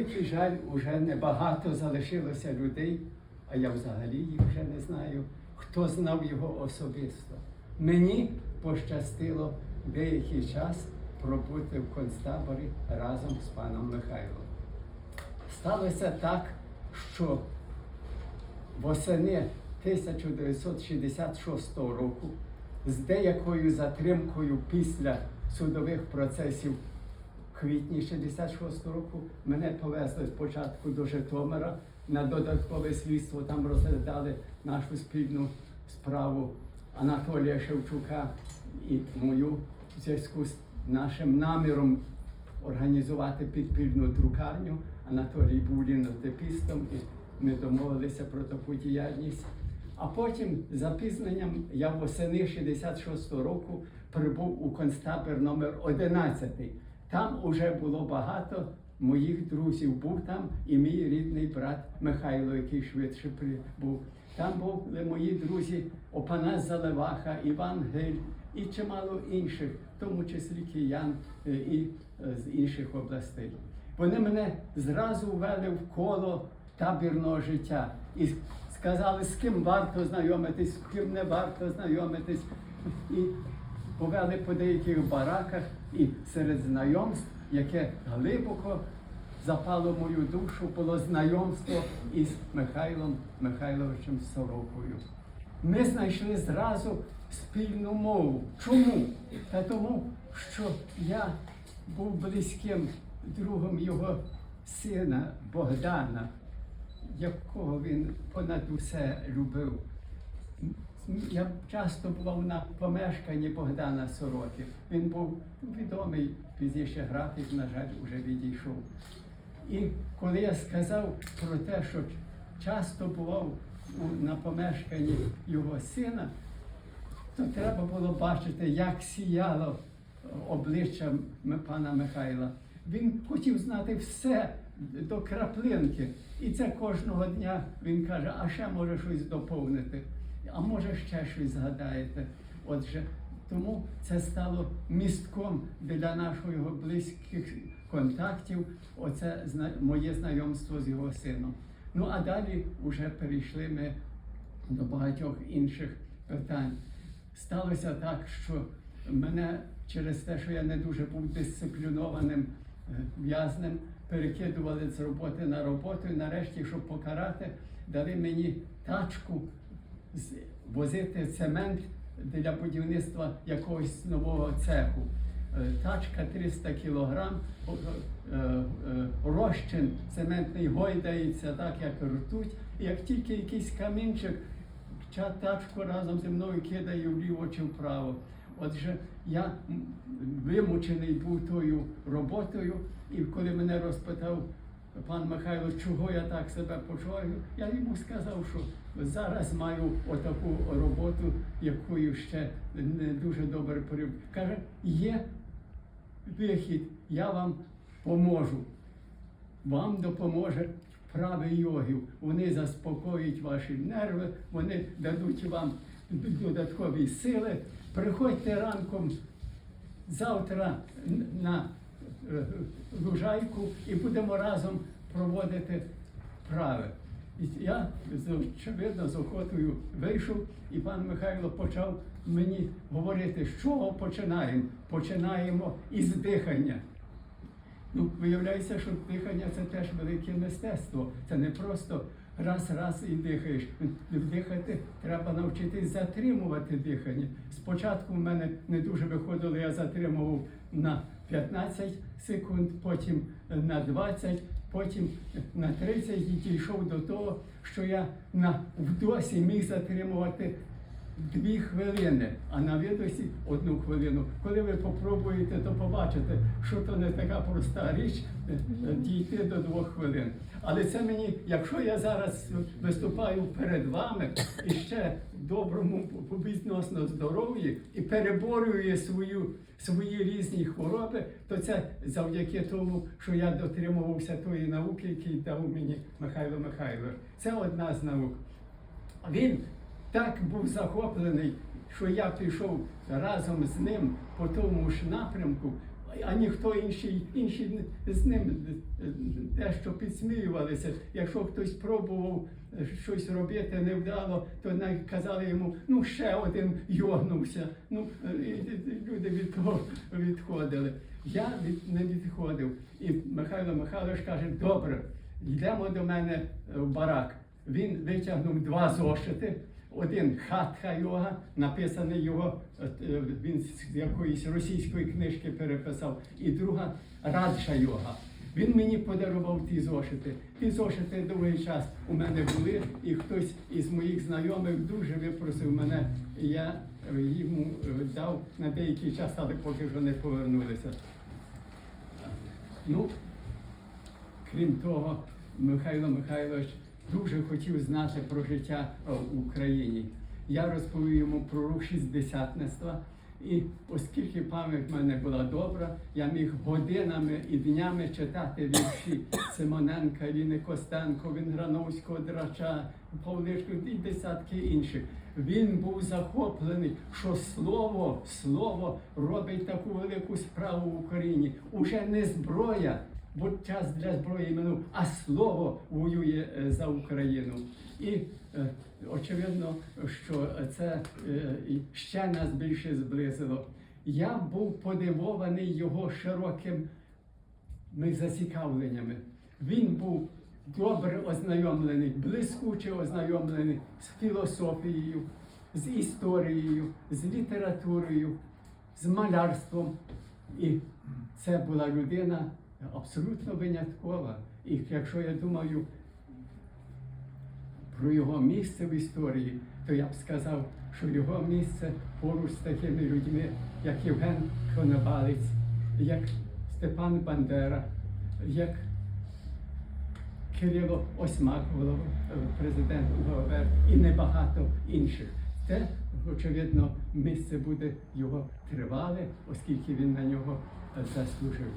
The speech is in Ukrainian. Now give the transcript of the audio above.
Який жаль, уже небагато залишилося людей, а я взагалі їх вже не знаю, хто знав його особисто. Мені пощастило деякий час пробути в концтаборі разом з паном Михайлом. Сталося так, що восени 1966 року з деякою затримкою після судових процесів квітні 66-го року мене повезли спочатку до Житомира на додаткове слідство. Там розглядали нашу спільну справу Анатолія Шевчука і мою в зв'язку з нашим наміром організувати підпільну друкарню. Анатолій був лінотепістом, і ми домовилися про таку діяльність. А потім, запізненням, я восени 66-го року прибув у концтабір номер 11. Там уже було багато моїх друзів. Був там і мій рідний брат Михайло, який швидше прибув. Там були мої друзі Опанас Заливаха, Іван Гиль і чимало інших, в тому числі киян е, і е, з інших областей. Вони мене зразу ввели в коло табірного життя і сказали, з ким варто знайомитись, з ким не варто знайомитись. І повели по деяких бараках і серед знайомств, яке глибоко запало мою душу, було знайомство із Михайлом Михайловичем Сорокою. Ми знайшли зразу спільну мову. Чому? Та тому, що я був близьким другом його сина Богдана, якого він понад усе любив. Я часто бував на помешканні Богдана Сороки. Він був відомий пізніше графік, на жаль, вже відійшов. І коли я сказав про те, що часто бував на помешканні його сина, то треба було бачити, як сіяло обличчя пана Михайла. Він хотів знати все до краплинки. І це кожного дня він каже, а ще може щось доповнити, а може ще щось згадаєте. Отже, тому це стало містком для його близьких контактів, оце моє знайомство з його сином. Ну а далі вже перейшли ми до багатьох інших питань. Сталося так, що мене через те, що я не дуже був дисциплінованим е, в'язнем, перекидували з роботи на роботу, і нарешті, щоб покарати, дали мені тачку возити цемент для будівництва якогось нового цеху. Е, Тачка 300 кілограм, о- е, е, розчин цементний гойдається так, як ртуть. Як тільки якийсь камінчик, ця тачку разом зі мною кидає вліво чи вправо. Отже, я вимучений був тою роботою, і коли мене розпитав пан Михайло, чого я так себе почуваю, я йому сказав, що зараз маю отаку роботу, якою ще не дуже добре порив. Каже, є вихід, я вам поможу. Вам допоможе вправи йогів. Вони заспокоюють ваші нерви, вони дадуть вам додаткові сили. Приходьте ранком завтра на е, лужайку і будемо разом проводити вправи. І я очевидно з охотою вийшов, і пан Михайло почав мені говорити, з чого починаємо. Починаємо із дихання. Ну, виявляється, що дихання це теж велике мистецтво. Це не просто раз-раз і дихаєш. Дихати треба навчитись затримувати дихання. Спочатку в мене не дуже виходило, я затримував на 15 секунд, потім на 20, потім на 30 і дійшов до того, що я на вдосі міг затримувати дві хвилини, а на видосі одну хвилину. Коли ви попробуєте, то побачите, що то не така проста річ е, е, дійти до двох хвилин. Але це мені, якщо я зараз виступаю перед вами і ще доброму відносно здоров'ї і переборюю свою, свої різні хвороби, то це завдяки тому, що я дотримувався тої науки, які дав мені Михайло Михайлович. Це одна з наук. Він так був захоплений, що я пішов разом з ним по тому ж напрямку. а ніхто інший, інші з ним дещо підсміювалися. Якщо хтось пробував щось робити невдало, то казали йому, ну ще один йогнувся. Ну, і люди від того відходили. Я від, не відходив. І Михайло Михайлович каже, добре, йдемо до мене в барак. Він витягнув два зошити. Один хатха йога, написаний його, е, він з якоїсь російської книжки переписав, і друга раджа йога. Він мені подарував ті зошити. Ті зошити довгий час у мене були, і хтось із моїх знайомих дуже випросив мене, я е, йому е, дав на деякий час, але поки що не повернулися. Ну, Крім того, Михайло Михайлович дуже хотів знати про життя е, в Україні. Я розповів йому про рух шістдесятництва. І оскільки пам'ять в мене була добра, я міг годинами і днями читати вірші Симоненка, Ліни Костенко, Вінграновського Драча, Павлишку і десятки інших. Він був захоплений, що слово, слово робить таку велику справу в Україні. Уже не зброя, бо час для зброї минув, а слово воює е, за Україну. І е, очевидно, що це е, ще нас більше зблизило. Я був подивований його широкими зацікавленнями. Він був добре ознайомлений, блискуче ознайомлений з філософією, з історією, з літературою, з малярством. І це була людина абсолютно виняткова. І якщо я думаю про його місце в історії, то я б сказав, що його місце поруч з такими людьми, як Євген Коновалець, як Степан Бандера, як Кирило Осьмак, президент УГВР, і небагато інших. Це, очевидно, місце буде його тривале, оскільки він на нього заслужив.